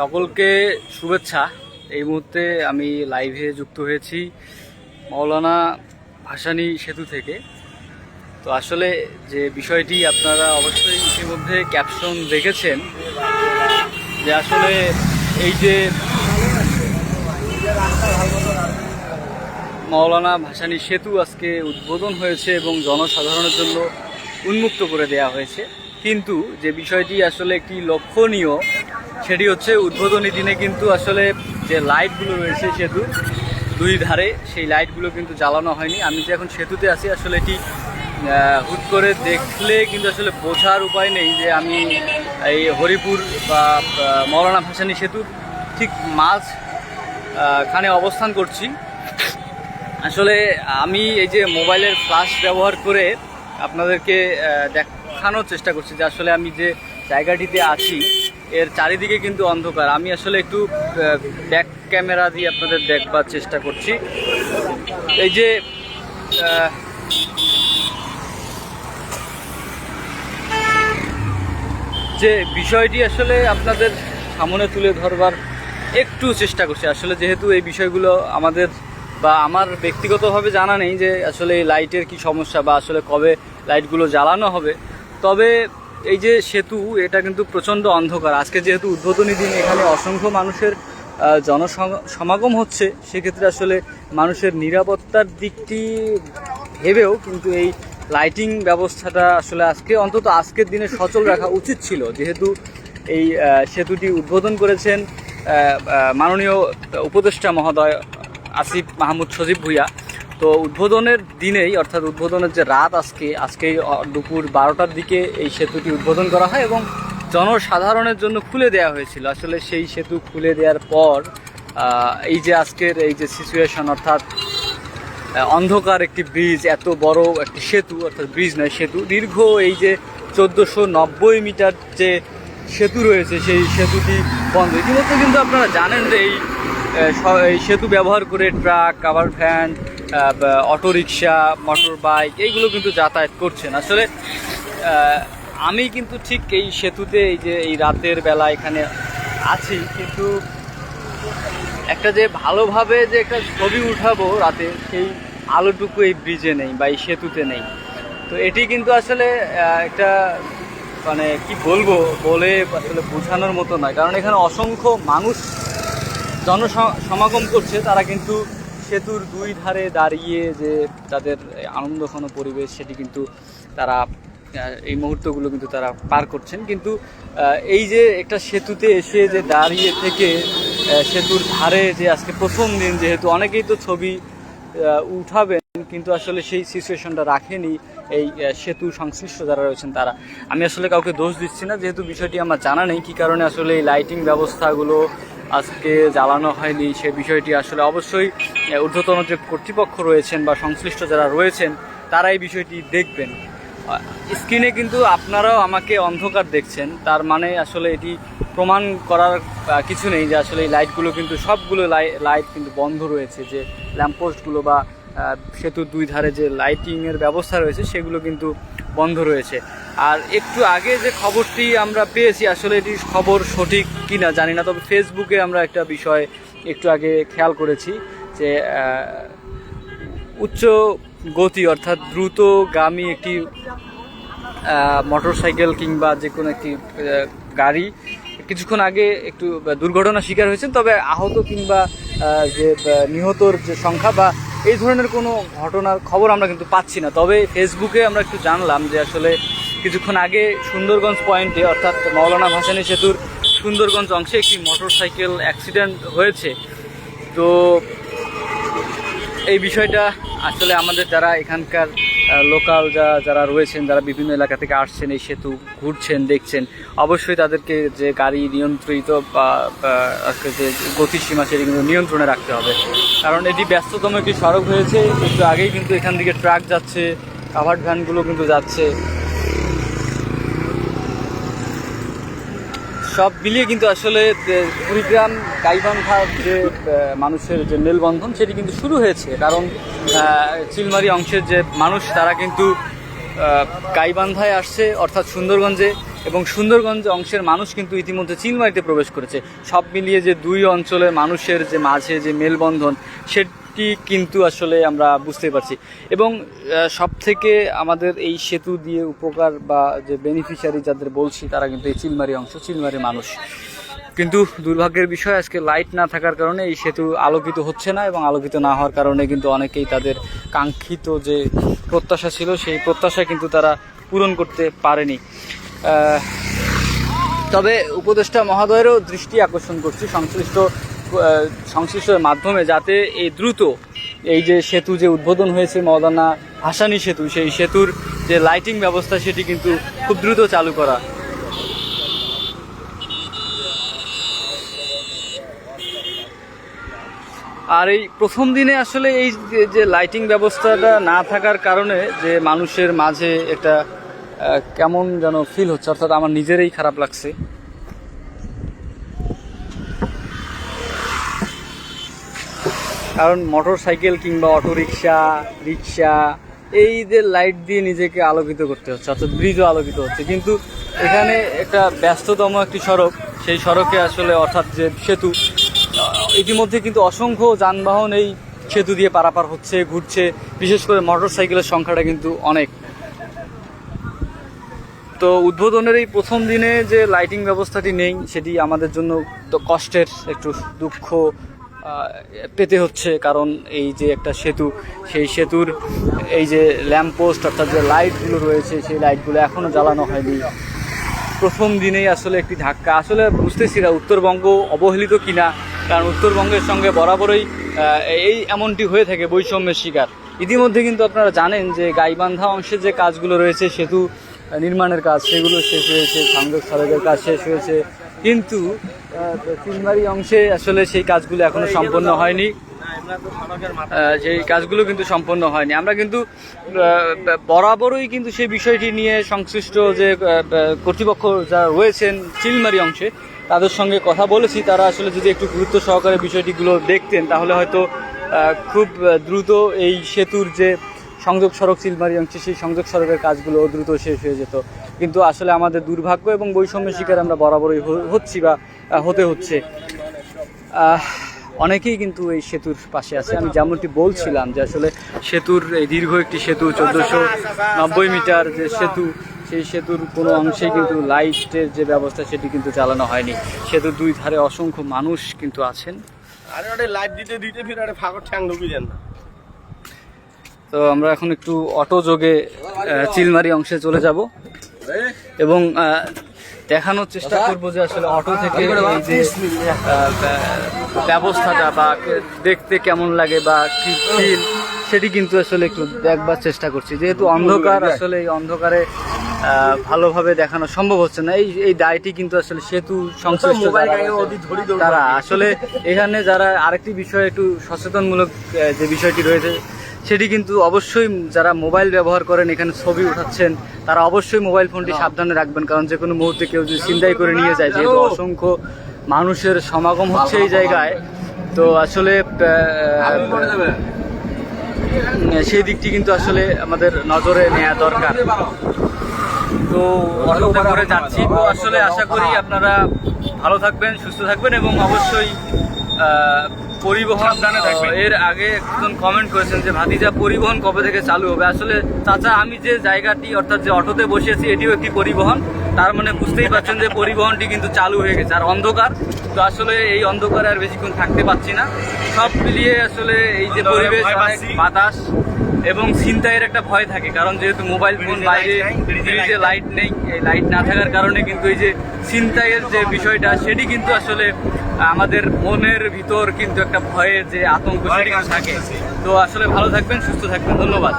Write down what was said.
সকলকে শুভেচ্ছা। এই মুহূর্তে আমি লাইভে যুক্ত হয়েছি মৌলানা ভাসানি সেতু থেকে। তো আসলে যে বিষয়টি আপনারা অবশ্যই ইতিমধ্যে ক্যাপশন দেখেছেন, যে আসলে এই যে মৌলানা ভাসানী সেতু আজকে উদ্বোধন হয়েছে এবং জনসাধারণের জন্য উন্মুক্ত করে দেয়া হয়েছে। কিন্তু যে বিষয়টি আসলে একটি লক্ষণীয় সেটি হচ্ছে উদ্বোধনী দিনে কিন্তু আসলে যে লাইটগুলো রয়েছে সেতু দুই ধারে সেই লাইটগুলো কিন্তু জ্বালানো হয়নি। আমি যে এখন সেতুতে আছি আসলে এটি হুট করে দেখলে কিন্তু আসলে বোঝার উপায় নেই যে আমি এই হরিপুর বা মৌলানা ভাসানী সেতুর ঠিক আহ, খানে অবস্থান করছি। আসলে আমি এই যে মোবাইলের ফ্ল্যাশ ব্যবহার করে আপনাদেরকে আহ, দেখানোর চেষ্টা করছি যে আসলে আমি যে জায়গাটিতে আছি, এর চারিদিকে কিন্তু অন্ধকার। আমি আসলে একটু ব্যাক ক্যামেরা দিয়ে আপনাদের দেখবার চেষ্টা করছি। এই যে যে বিষয়টি আসলে আপনাদের সামনে তুলে ধরবার একটু চেষ্টা করছি। আসলে যেহেতু এই বিষয়গুলো আমাদের বা আমার ব্যক্তিগতভাবে জানা নেই যে আসলে এই লাইটের কি সমস্যা বা আসলে কবে লাইটগুলো জ্বালানো হবে। তবে এই যে সেতু, এটা কিন্তু প্রচণ্ড অন্ধকার। আজকে যেহেতু উদ্বোধনী দিন, এখানে অসংখ্য মানুষের জনসমাগম হচ্ছে। সেক্ষেত্রে আসলে মানুষের নিরাপত্তার দিকটি ভেবেও কিন্তু এই লাইটিং ব্যবস্থাটা আসলে আজকে, অন্তত আজকের দিনে সচল রাখা উচিত ছিল। যেহেতু এই সেতুটি উদ্বোধন করেছেন মাননীয় উপদেষ্টা মহোদয়, আসিফ মাহমুদ সজীব ভুইয়া। তো উদ্বোধনের দিনেই, অর্থাৎ উদ্বোধনের যে রাত আজকে আজকে দুপুর বারোটার দিকে এই সেতুটি উদ্বোধন করা হয় এবং জনসাধারণের জন্য খুলে দেওয়া হয়েছিল। আসলে সেই সেতু খুলে দেওয়ার পর এই যে আজকের এই যে সিচুয়েশন অর্থাৎ অন্ধকার একটি ব্রিজ এত বড় একটি সেতু, অর্থাৎ ব্রিজ নয়, সেতু, দীর্ঘ এই যে চোদ্দোশো নব্বই মিটার যে সেতু রয়েছে, সেই সেতুটি বন্ধ। ইতিমধ্যে কিন্তু আপনারা জানেন যে এই সেতু ব্যবহার করে truck, cover van autorickshaw motor bike এইগুলো কিন্তু যাতায়াত করছেন। আসলে আমি কিন্তু ঠিক এই সেতুতে এই যে এই রাতের বেলা এখানে আছি, কিন্তু একটা যে ভালোভাবে যে একটা ছবি উঠাবো রাতে, সেই আলোটুকু এই ব্রিজে নেই বা এই সেতুতে নেই। তো এটি কিন্তু আসলে একটা মানে কি বলব, বলে আসলে বোঝানোর মতো নয়। কারণ এখানে অসংখ্য মানুষ জনসমাগম করছে, তারা কিন্তু সেতুর দুই ধারে দাঁড়িয়ে যে তাদের আনন্দঘন পরিবেশ, সেটি কিন্তু তারা এই মুহূর্তগুলো কিন্তু তারা পার করছেন। কিন্তু এই যে একটা সেতুতে এসে যে দাঁড়িয়ে থেকে সেতুর ধারে যে আজকে প্রথম দিন, যেহেতু অনেকেই তো ছবি উঠাবে উঠাবেন কিন্তু আসলে সেই সিচুয়েশনটা রাখেনি এই সেতু সংশ্লিষ্ট যারা রয়েছেন তারা। আমি আসলে কাউকে দোষ দিচ্ছি না, যেহেতু বিষয়টি আমার জানা নেই, কী কারণে আসলে এই লাইটিং ব্যবস্থাগুলো আজকে জ্বালানো হয়নি, সে বিষয়টি আসলে অবশ্যই ঊর্ধ্বতন যে কর্তৃপক্ষ রয়েছেন বা সংশ্লিষ্ট যারা রয়েছেন, তারা এই বিষয়টি দেখবেন। স্ক্রিনে কিন্তু আপনারাও আমাকে অন্ধকার দেখছেন, তার মানে আসলে এটি প্রমাণ করার কিছু নেই যে আসলে এই লাইটগুলো কিন্তু সবগুলো লাইট কিন্তু বন্ধ রয়েছে, যে ল্যাম্পপোস্টগুলো বা সেতুর দুই ধারে যে লাইটিংয়ের ব্যবস্থা রয়েছে, সেগুলো কিন্তু বন্ধ রয়েছে। আর একটু আগে যে খবরটি আমরা পেয়েছি, আসলে এটি খবর সঠিক কিনা জানি না, তবে ফেসবুকে আমরা একটা বিষয় একটু আগে খেয়াল করেছি যে উচ্চ গতি অর্থাৎ দ্রুতগামী একটি মোটর সাইকেল কিংবা যে কোনো একটি গাড়ি, কিছুক্ষণ আগে একটু দুর্ঘটনা শিকার হয়েছেন, তবে আহত কিংবা যে নিহতর যে সংখ্যা বা এই ধরনের কোনো ঘটনার খবর আমরা কিন্তু পাচ্ছি না। তবে ফেসবুকে আমরা একটু জানলাম যে আসলে কিছুক্ষণ আগে সুন্দরগঞ্জ পয়েন্টে, অর্থাৎ মৌলানা ভাসানী সেতুর সুন্দরগঞ্জ অংশে একটি মোটর সাইকেল অ্যাক্সিডেন্ট হয়েছে। তো এই বিষয়টা আসলে আমাদের যারা এখানকার লোকাল যা, যারা রয়েছেন, যারা বিভিন্ন এলাকা থেকে আসছেন, এই সেতু ঘুরছেন, দেখছেন, অবশ্যই তাদেরকে যে গাড়ি নিয়ন্ত্রিত বা যে গতিসীমা সেটি কিন্তু নিয়ন্ত্রণে রাখতে হবে। কারণ এটি ব্যস্ততম একটি সড়ক হয়েছে একটু আগেই কিন্তু এখান থেকে ট্রাক যাচ্ছে কাভার্ড ভ্যানগুলো কিন্তু যাচ্ছে। সব মিলিয়ে কিন্তু আসলে কুড়িগ্রাম গাইবান্ধা যে মানুষের যে মেলবন্ধন, সেটি কিন্তু শুরু হয়েছে। কারণ চিলমারি অংশের যে মানুষ, তারা কিন্তু গাইবান্ধায় আসছে, অর্থাৎ সুন্দরগঞ্জে, এবং সুন্দরগঞ্জ অংশের মানুষ কিন্তু ইতিমধ্যে চিলমারিতে প্রবেশ করেছে। সব মিলিয়ে যে দুই অঞ্চলের মানুষের যে মাঝে যে মেলবন্ধন সেটি কিন্তু আসলে আমরা বুঝতে পারছি। এবং সব থেকে আমাদের এই সেতু দিয়ে উপকার বা যে বেনিফিশিয়ারি যাদের বলছি, তারা কিন্তু এই চিলমারি অংশ, চিলমারি মানুষ। কিন্তু দুর্ভাগ্যের বিষয়, আজকে লাইট না থাকার কারণে এই সেতু আলোকিত হচ্ছে না এবং আলোকিত না হওয়ার কারণে কিন্তু অনেকেই তাদের কাঙ্ক্ষিত যে প্রত্যাশা ছিল, সেই প্রত্যাশা কিন্তু তারা পূরণ করতে পারেনি। তবে উপদেষ্টা মহোদয়েরও দৃষ্টি আকর্ষণ করছি। সংশ্লিষ্ট সংশ্লিষ্টের মাধ্যমে যাতে এই দ্রুত এই যে সেতু যে উদ্বোধন হয়েছে মৌলানা হাসানি সেতু, সেই সেতুর যে লাইটিং ব্যবস্থা সেটি কিন্তু খুব দ্রুত চালু করা। আর এই প্রথম দিনে আসলে এই যে- যে লাইটিং ব্যবস্থাটা না থাকার কারণে যে মানুষের মাঝে একটা কেমন যেন ফিল হচ্ছে, অর্থাৎ আমার নিজেরই খারাপ লাগছে। কারণ মোটর সাইকেল কিংবা অটো রিক্সা এই যে লাইট দিয়ে নিজেকে আলোকিত করতে হচ্ছে, অর্থাৎ ব্রিজও আলোকিত হচ্ছে। কিন্তু এখানে একটা ব্যস্ততম একটি সড়ক, সেই সড়কে আসলে অর্থাৎ যে সেতু ইতিমধ্যে কিন্তু অসংখ্য যানবাহন এই সেতু দিয়ে পারাপার হচ্ছে, ঘুরছে, বিশেষ করে মোটর সাইকেলের সংখ্যাটা কিন্তু অনেক। তো উদ্বোধনের এই প্রথম দিনে যে লাইটিং ব্যবস্থাটি নেই, সেটি আমাদের জন্য তো কষ্টের, একটু দুঃখ পেতে হচ্ছে, কারণ এই যে একটা সেতু, সেই সেতুর এই যে ল্যাম্পপোস্ট অর্থাৎ যে লাইটগুলো রয়েছে, সেই লাইটগুলো এখনও জ্বালানো হয়নি। প্রথম দিনেই আসলে একটি ধাক্কা। আসলে বুঝতেছি না, উত্তরবঙ্গ অবহেলিত কিনা, কারণ উত্তরবঙ্গের সঙ্গে বরাবরই এই এমনটি হয়ে থাকে বৈষম্যের শিকার। ইতিমধ্যে কিন্তু আপনারা জানেন যে গাইবান্ধা অংশে যে কাজগুলো রয়েছে, সেতু নির্মাণের কাজ, সেগুলো শেষ হয়েছে সংযোগ সড়কের কাজ শেষ হয়েছে কিন্তু চিলমারি অংশে আসলে সেই কাজগুলো এখনও সম্পন্ন হয়নি। সেই কাজগুলো কিন্তু সম্পন্ন হয়নি। আমরা কিন্তু বরাবরই কিন্তু সেই বিষয়টি নিয়ে সংশ্লিষ্ট যে কর্তৃপক্ষ যারা রয়েছেন চিলমারি অংশে, তাদের সঙ্গে কথা বলেছি। তারা আসলে যদি একটু গুরুত্ব সহকারে বিষয়টিগুলো দেখতেন, তাহলে হয়তো খুব দ্রুত এই সেতুর যে সংযোগ সড়ক চিলমারি অংশে সেই সংযোগ সড়কের কাজগুলো দ্রুত শেষ হয়ে যেত। কিন্তু আসলে আমাদের দুর্ভাগ্য এবং বৈষম্যের শিকার আমরা বরাবরই হচ্ছি বা হতে হচ্ছে। অনেকেই কিন্তু এই সেতুর পাশে আছে। আমি যেমনটি বলছিলাম যে আসলে সেতুর এই দীর্ঘ একটি সেতু চোদ্দোশো নব্বই মিটার যে সেতু সেই সেতুর কোনো অংশে কিন্তু লাইটের যে ব্যবস্থা সেটি কিন্তু চালানো হয়নি। সেতুর দুই ধারে অসংখ্য মানুষ কিন্তু আছেন। লাইট দিতে দিতে ফির ফাঁকর ঠ্যাং ঢুকি দেন না। তো আমরা এখন একটু অটো যোগে চিলমারি অংশে চলে যাব। এবং দেখানোর চেষ্টা করব যে আসলে অটো থেকে এই যে ব্যবস্থাটা বা দেখতে কেমন লাগে বা কি ফিল সেটি কিন্তু আসলে একটু দেখবার চেষ্টা করছি। যেহেতু অন্ধকার আসলে এই অন্ধকারে ভালোভাবে দেখানো সম্ভব হচ্ছে না। এই এই দায়টি কিন্তু আসলে সেতু সংশ্লিষ্ট তারা আসলে এখানে যারা আরেকটি বিষয়ে একটু সচেতনমূলক যে বিষয়টি রয়েছে সেটি কিন্তু অবশ্যই যারা মোবাইল ব্যবহার করেন এখানে ছবি উঠাচ্ছেন তারা অবশ্যই মোবাইল ফোনটি সাবধানে রাখবেন। কারণ যে কোনো মুহূর্তে কেউ যদি চিন্তাই করে নিয়ে যায় যেহেতু অসংখ্য মানুষের সমাগম হচ্ছে এই জায়গায় তো আসলে সেই দিকটি কিন্তু আসলে আমাদের নজরে নেওয়া দরকার। তো অটোতে করে যাচ্ছি। তো আসলে আশা করি আপনারা ভালো থাকবেন সুস্থ থাকবেন এবং অবশ্যই আহ, পরিবহন এর আগে একজন কমেন্ট করেছেন যে ভাতিজা পরিবহন কবে থেকে চালু হবে? আসলে চাচা আমি যে জায়গাটি অর্থাৎ যে অটোতে বসেছি এটিও একটি পরিবহন। তার মানে বুঝতেই পারছেন যে পরিবহনটি কিন্তু চালু হয়ে গেছে। আর অন্ধকার তো আসলে এই অন্ধকারে আর বেশিক্ষণ থাকতে পারছি না। সব মিলিয়ে আসলে এই যে পরিবেশ। বাতাস এবং ছিনতাইয়ের একটা ভয় থাকে। কারণ যেহেতু মোবাইল ফোন বাইরে ব্রিজে লাইট নেই। এই লাইট না থাকার কারণে কিন্তু এই যে ছিনতাইয়ের যে বিষয়টা সেটি কিন্তু আসলে আমাদের মনের ভিতর কিন্তু একটা ভয়ের যে আতঙ্ক থাকে। তো আসলে ভালো থাকবেন, সুস্থ থাকবেন, ধন্যবাদ।